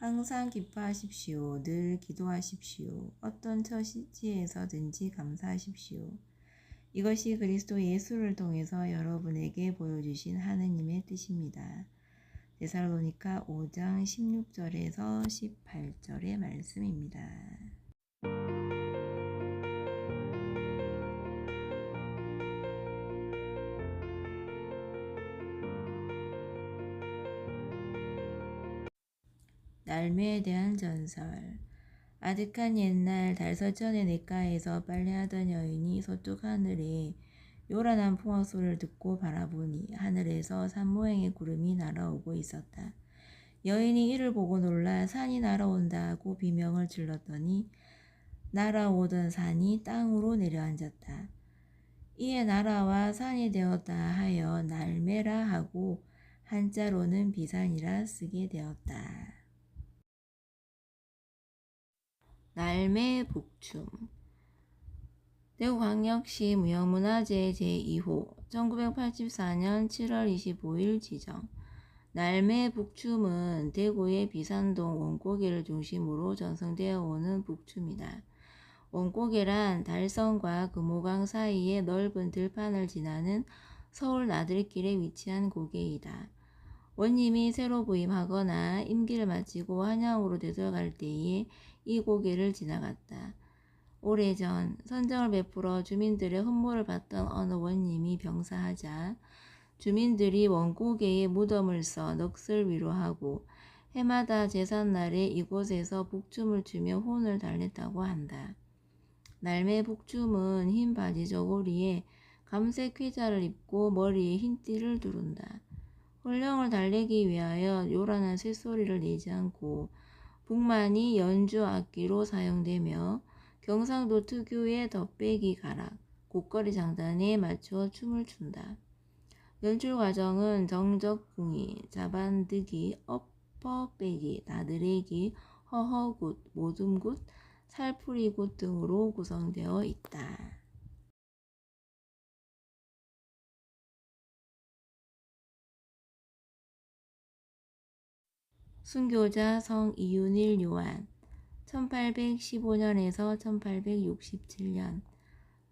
항상 기뻐하십시오. 늘 기도하십시오. 어떤 처지에서든지 감사하십시오. 이것이 그리스도 예수를 통해서 여러분에게 보여주신 하느님의 뜻입니다. 데살로니가 5장 16절에서 18절의 말씀입니다. 날매에 대한 전설 아득한 옛날 달설전의 냇가에서 빨래하던 여인이 서쪽 하늘에 요란한 풍악 소리를 듣고 바라보니 하늘에서 산 모양의 구름이 날아오고 있었다. 여인이 이를 보고 놀라 산이 날아온다 하고 비명을 질렀더니 날아오던 산이 땅으로 내려앉았다. 이에 나라와 산이 되었다 하여 날매라 하고 한자로는 비산이라 쓰게 되었다. 날매 북춤 대구광역시 무형문화재 제2호 1984년 7월 25일 지정 날매 북춤은 대구의 비산동 원고개를 중심으로 전성되어 오는 북춤이다. 원고개란 달성과 금호강 사이의 넓은 들판을 지나는 서울 나들길에 위치한 고개이다. 원님이 새로 부임하거나 임기를 마치고 한양으로 되돌아갈 때에 이 고개를 지나갔다. 오래전 선정을 베풀어 주민들의 흠모를 받던 어느 원님이 병사하자 주민들이 원고개에 무덤을 써 넋을 위로하고 해마다 제삿날에 이곳에서 북춤을 추며 혼을 달랬다고 한다. 날매 북춤은 흰 바지 저고리에 감색 퀴자를 입고 머리에 흰 띠를 두른다. 혼령을 달래기 위하여 요란한 쇳소리를 내지 않고 북만이 연주 악기로 사용되며 경상도 특유의 덧배기 가락, 곡거리 장단에 맞춰 춤을 춘다. 연출 과정은 정적 궁이, 자반드기, 엎어빼기, 나들레기, 허허굿, 모둠굿, 살풀이굿 등으로 구성되어 있다. 순교자 성 이윤일 요한 1815년에서 1867년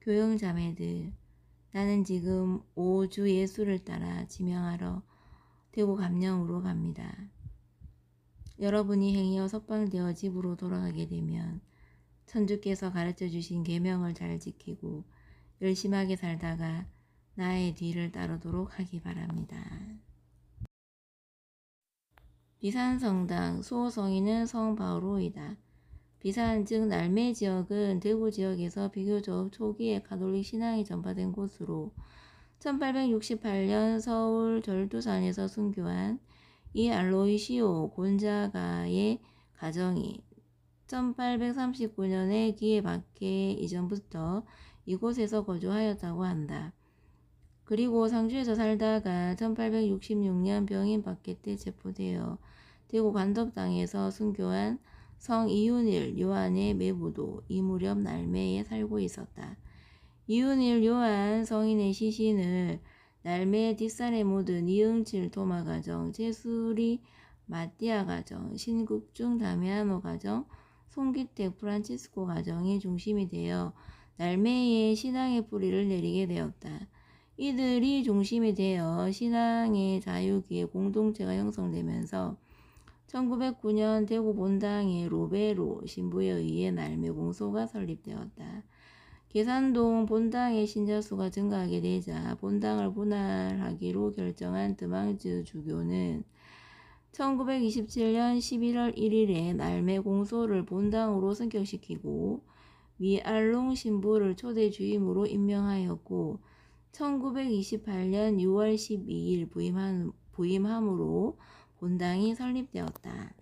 교영자매들 나는 지금 오주 예수를 따라 지명하러 대구 감령으로 갑니다. 여러분이 행여 석방되어 집으로 돌아가게 되면 천주께서 가르쳐 주신 계명을 잘 지키고 열심하게 살다가 나의 뒤를 따르도록 하기 바랍니다. 비산성당 수호성인은 성바오로이다. 비산 즉 날매 지역은 대구 지역에서 비교적 초기에 가톨릭 신앙이 전파된 곳으로 1868년 서울 절두산에서 순교한 이 알로이시오 곤자가의 가정이 1839년에 기에 밖에 이전부터 이곳에서 거주하였다고 한다. 그리고 상주에서 살다가 1866년 병인 밖에 때 체포되어 대구 관덕당에서 순교한 성 이윤일 요한의 매부도 이 무렵 날매에 살고 있었다. 이윤일 요한 성인의 시신을 날매 뒷산에 묻은 이응칠 도마 가정, 제수리 마띠아 가정, 신국중 다미아노 가정, 송기택 프란치스코 가정이 중심이 되어 날매의 신앙의 뿌리를 내리게 되었다. 이들이 중심이 되어 신앙의 자유기의 공동체가 형성되면서 1909년 대구 본당의 로베로 신부에 의해 날매 공소가 설립되었다. 계산동 본당의 신자 수가 증가하게 되자 본당을 분할하기로 결정한 드망즈 주교는 1927년 11월 1일에 날매 공소를 본당으로 승격시키고 위알롱 신부를 초대 주임으로 임명하였고 1928년 6월 12일 부임한, 부임함으로 본당이 설립되었다.